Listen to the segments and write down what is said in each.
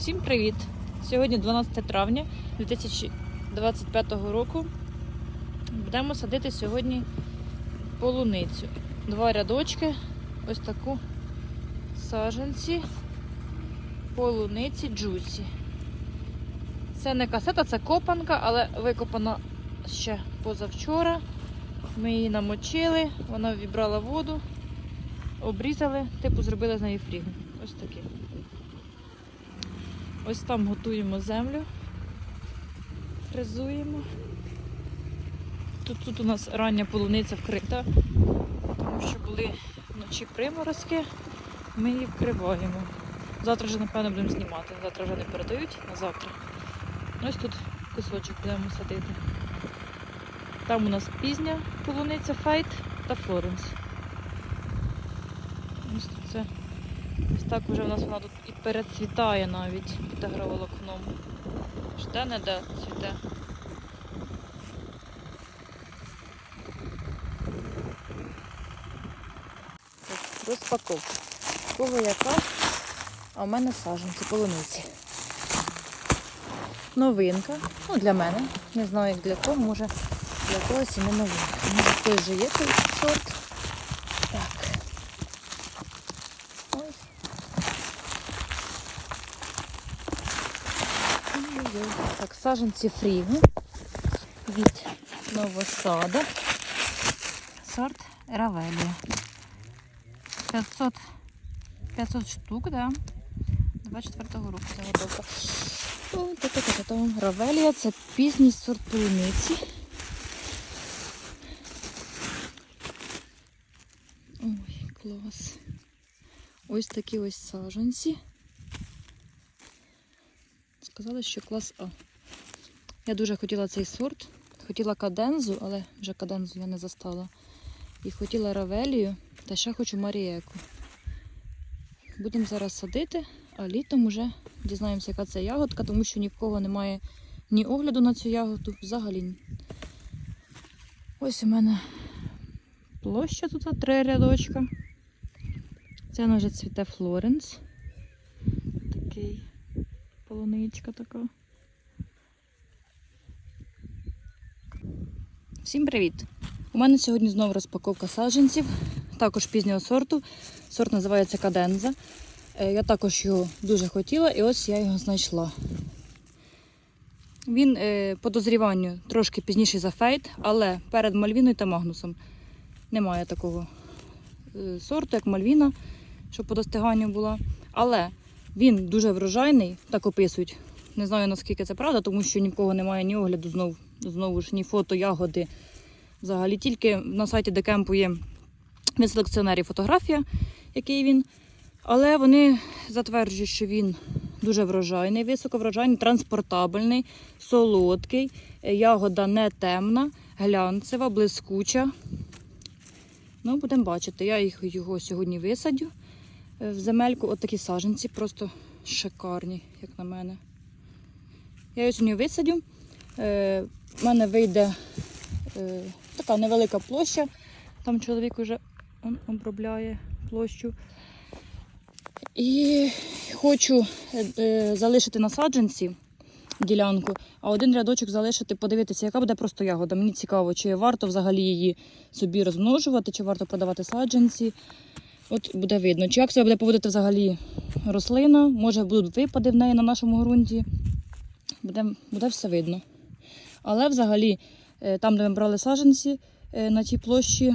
Всім привіт! Сьогодні 12 травня 2025 року. Будемо садити сьогодні полуницю. Два рядочки, ось таку саженці полуниці джусі. Це не касета, це копанка, але викопана ще позавчора. Ми її намочили, вона вібрала воду, обрізали, типу зробили з неї фрігу. Ось такий. Ось там готуємо землю, фрезуємо. Тут, тут у нас рання полуниця вкрита, тому що були вночі приморозки, ми її вкриваємо. Завтра вже, напевно, будемо знімати. Завтра вже не передають, на завтра. Ось тут кусочок будемо садити. Там у нас пізня полуниця Файт та Флоренс. Ось тут це Ось так вже у нас вона тут і перецвітає навіть під агроволокном. Жде не де цвіте. Розпаковка. Кого яка? А в мене саженці полуниці. Новинка. Ну, для мене. Не знаю, як для кого, може для когось і не новинка. Може хтось вже є цей сорт. Так. Ось. Ой-ой-ой. Так, саженці фрігу від новосада. Сорт Равелія. 500, 500 штук, да. 24-го року заготовка. Та-та-та-та. Равелія це пізній сорт полуниці. Ой, клас. Ось такі ось саженці. Сказали, що клас А. Я дуже хотіла цей сорт. Хотіла кадензу, але вже кадензу я не застала. І хотіла равелію, та ще хочу марієку. Будемо зараз садити, а літом вже дізнаємося, яка це ягодка, тому що ні в кого немає ні огляду на цю ягоду взагалі. Ось у мене площа тут три рядочка. Це вже цвіте Флоренс. Такий полуничка така. Всім привіт! У мене сьогодні знову розпаковка саджанців, також пізнього сорту. Сорт називається Каденза. Е, Я також його дуже хотіла і ось я його знайшла. Він е, по дозріванню трошки пізніший за фейт, але перед Мальвіною та Магнусом немає такого е, сорту, як Мальвіна, щоб по достиганню була. Але він дуже врожайний, так описують. Не знаю наскільки це правда, тому що ні в кого немає ні огляду, знову, знову ж ні фото, ягоди. Взагалі тільки на сайті Декемпу є від селекціонерів фотографія, який він. Але вони затверджують, що він дуже врожайний, високоврожайний, транспортабельний, солодкий, ягода не темна, глянцева, блискуча. Ну, будемо бачити. Я їх його сьогодні висадю в земельку. От саженці, просто шикарні, як на мене. Я його сьогодні висадю. Е, в мене вийде е, така невелика площа. Там чоловік вже обробляє площу. І хочу е, е, залишити на саджанці ділянку, а один рядочок залишити, подивитися, яка буде просто ягода. Мені цікаво, чи варто взагалі її собі розмножувати, чи варто продавати саджанці. От буде видно, чи як себе буде поводити взагалі рослина, може будуть випади в неї на нашому ґрунті. Буде, буде все видно. Але взагалі, е, там, де ми брали саджанці е, на тій площі,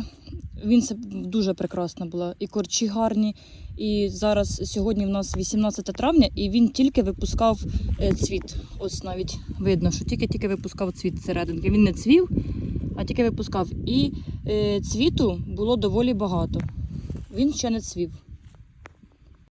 він дуже прекрасна була. І корчі гарні. І зараз сьогодні в нас 18 травня, і він тільки випускав е, цвіт. Ось навіть видно, що тільки-тільки випускав цвіт серединки. Він не цвів, а тільки випускав. І цвіту було доволі багато. Він ще не цвів.